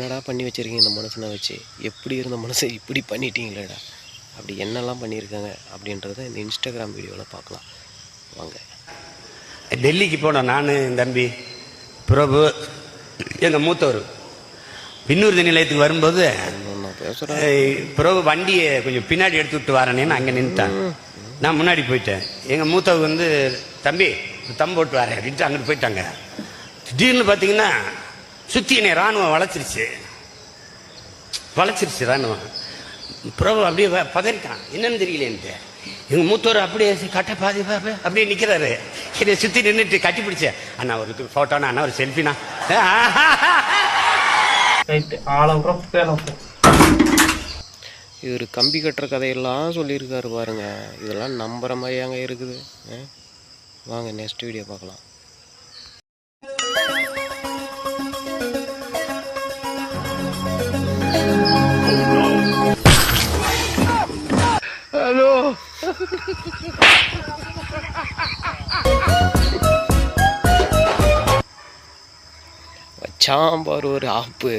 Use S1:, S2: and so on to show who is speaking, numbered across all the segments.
S1: என்னடா பண்ணி வச்சிருக்கீங்க இந்த மனுஷனை வச்சு? எப்படி இருந்த மனுஷன் இப்படி பண்ணிட்டீங்களேடா? அப்படி என்னெல்லாம் பண்ணியிருக்காங்க அப்படின்றத இந்த இன்ஸ்டாகிராம் வீடியோவில் பார்க்கலாம். வாங்க.
S2: டெல்லிக்கு போனோம் நான் என் தம்பி பிரபு எங்கள் மூத்தவர். பின்னூர்தி நிலையத்துக்கு வரும்போது பிரபு வண்டியை கொஞ்சம் பின்னாடி எடுத்து விட்டு வரேன்னு அங்கே நின்றுட்டான் நான் முன்னாடி போயிட்டேன். எங்கள் மூத்தவர் வந்து தம்பி தம் போட்டு வரேன். அப்படின்ட்டு அங்கிட்டு போயிட்டாங்க. திடீர்னு பார்த்தீங்கன்னா சுற்றி என்னை ராணுவம் வளைச்சிருச்சு வளைச்சிருச்சு ராணுவம் பிரபு அப்படியே பதறிட்டான். என்னன்னு தெரியலேன்ட்டு எங்கள் மூத்தவர் அப்படியே கட்ட பாதி அப்படியே நிற்கிறாரு என்னை சுற்றி நின்றுட்டு கட்டி பிடிச்சேன். அண்ணா ஒரு ஃபோட்டோண்ணா அண்ணா ஒரு செல்ஃபினா
S1: இவர் கம்பி கட்டுற கதையெல்லாம் சொல்லியிருக்காரு பாருங்க. இதெல்லாம் நம்புற மாதிரியாங்க இருக்குது? வாங்க நெக்ஸ்ட் வீடியோ பார்க்கலாம். வச்சான் பாரு ஒரு ஆப்பு.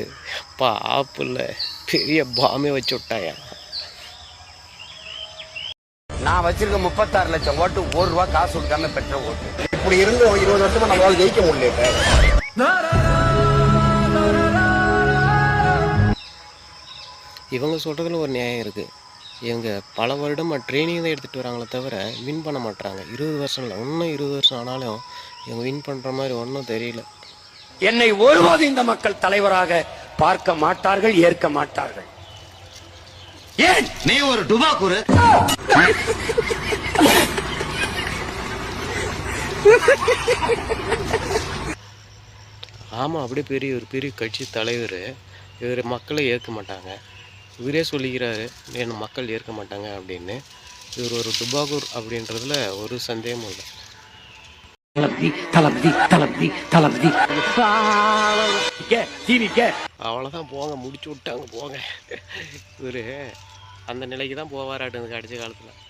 S1: பா ஆப்பு இல்லை பெரிய பாமே வச்சு விட்டாயா?
S2: நான் வச்சிருக்க முப்பத்தாறு லட்சம் ஓட்டு ஒரு ரூபா காசு கொடுக்காம பெற்ற ஓட்டு.
S3: இப்படி இருந்து இருபது வருஷமா நம்மளால ஜெயிக்க முடியல
S1: இவங்க சொல்கிறதுல ஒரு நியாயம் இருக்குது இவங்க பல வருடமாக ட்ரைனிங் தான் எடுத்துகிட்டு வராங்களே தவிர வின் பண்ண மாட்றாங்க. இருபது வருஷம் இல்லை இன்னும் இருபது வருஷம் ஆனாலும் இவங்க வின் பண்ணுற மாதிரி ஒன்றும் தெரியல.
S2: என்னை ஒருபோது இந்த மக்கள் தலைவராக பார்க்க மாட்டார்கள் ஏற்க மாட்டார்கள். ஏன்?
S3: நீ ஒரு டுபாக்குரு
S1: ஆமாம் அப்படியே பெரிய ஒரு பெரிய கட்சி தலைவர் இவர் மக்களை ஏற்க மாட்டாங்க. இவரே சொல்லிக்கிறாரு என்ன மக்கள் ஏற்க மாட்டாங்க? அப்படின்னு. இவர் ஒரு டுபாகூர் அப்படின்றதுல ஒரு சந்தேகமும் இல்லை. அவ்வளோதான் போங்க முடிச்சு விட்டாங்க போங்க. இவர் அந்த நிலைக்கு தான் போவாராட்டு கடைசி காலத்தில்.